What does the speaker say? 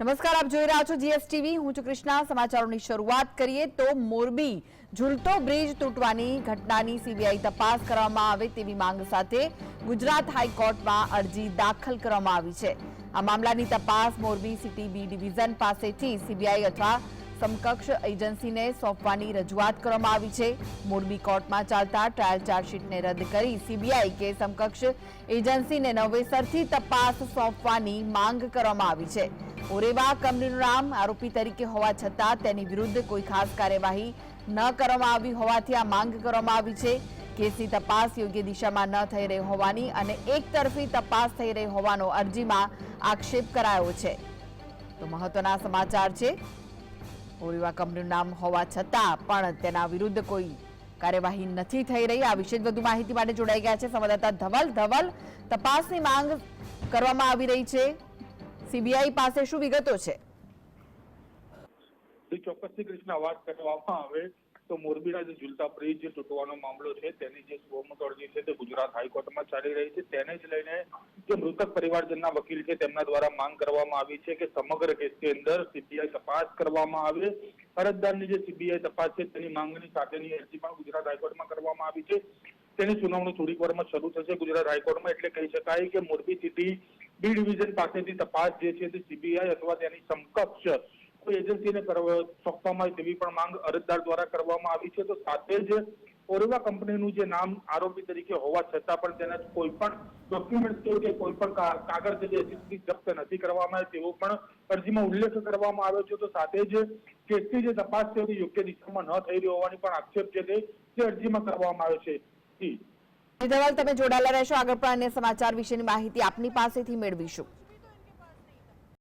નમસ્કાર, આપ જોઈ રહ્યા છો જીએસટીવી. હું છું કૃષ્ણા. સમાચારોની શરૂઆત કરીએ તો મોરબી ઝૂલતો બ્રિજ તૂટવાની ઘટનાની સીબીઆઈ તપાસ કરવામાં આવે તેવી માંગ સાથે ગુજરાત હાઈકોર્ટમાં અરજી દાખલ કરવામાં આવી છે. આ મામલાની તપાસ મોરબી સિટી બી ડિવિઝન પાસેથી સીબીઆઈ અથવા સમકક્ષ એજન્સીને સોંપવાની રજૂઆત કરવામાં આવી છે. મોરબી કોર્ટમાં ચાલતા ટ્રાયલ ચાર્જશીટને રદ કરી સીબીઆઈ કે સમકક્ષ એજન્સીને નવેસરથી તપાસ સોંપવાની માંગ કરવામાં આવી છે. ઓરેવા કંપનીનું નામ આરોપી તરીકે હોવા છતાં તેની વિરુદ્ધ કોઈ ખાસ કાર્યવાહી ન કરવામાં આવી હોવાથી આ માંગ કરવામાં આવી છે. કેસની તપાસ યોગ્ય દિશામાં ન થઈ રહી હોવાની અને એક તરફી તપાસ થઈ રહી હોવાનો અરજીમાં આક્ષેપ કરાયો છે. તો મહત્વના સમાચાર છે. ઓરેવા કંપનીનું નામ હોવા છતાં પણ તેના વિરુદ્ધ કોઈ કાર્યવાહી નથી થઈ રહી. આ વિશે વધુ માહિતી માટે જોડાઈ ગયા છે. સંવાદદાતા ધવલ ધવલ તપાસની માંગ કરવામાં આવી રહી છે. સીબીઆઈ પાસે શું વિગતો છે? ચોક્કસથી કૃષ્ણ વાત કરવામાં આવે તો મોરબીના જે ઝુલતા બ્રિજ તૂટવાનો મામલો છે, તેની જે સુમોટો છે તે ગુજરાત હાઈકોર્ટમાં ચાલી રહી છે. તેને જ લઈને જે મૃતક પરિવારજનના વકીલ છે, તેમના દ્વારા માંગ કરવામાં આવી છે કે સમગ્ર કેસની અંદર સીબીઆઈ તપાસ કરવામાં આવે. અરજદારની જે સીબીઆઈ તપાસ છે, તેની માંગણી સાથેની અરજી પણ ગુજરાત હાઈકોર્ટમાં કરવામાં આવી છે. તેની સુનાવણી થોડીક વારમાં શરૂ થશે ગુજરાત હાઈકોર્ટમાં, એટલે કહી શકાય કે મોરબી સિટી બી ડિવિઝન પાસેથી તપાસ જે છે તે સીબીઆઈ અથવા તેની સમકક્ષ કોઈ એજન્સીને સોંપવામાં આવે તેવી પણ માંગ અરજદાર દ્વારા કરવામાં આવી છે. તો સાથે જ ઓરેવા કંપનીનું જે નામ આરોપી તરીકે હોવા છતાં પણ તેના કોઈ પણ ડોક્યુમેન્ટ કે કોઈ પણ કાગળ જે હજી જપ્ત નથી કરવામાં આવે તેવો પણ અરજીમાં ઉલ્લેખ કરવામાં આવ્યો છે. તો સાથે જ કેસની જે તપાસ છે યોગ્ય દિશામાં ન થઈ રહી હોવાની પણ આક્ષેપ છે તે અરજીમાં કરવામાં આવ્યો છે. ધવલ તમે જોડાયેલા રહેશો. આગળ પણ અન્ય સમાચાર વિશેની માહિતી આપની પાસેથી મેળવીશું.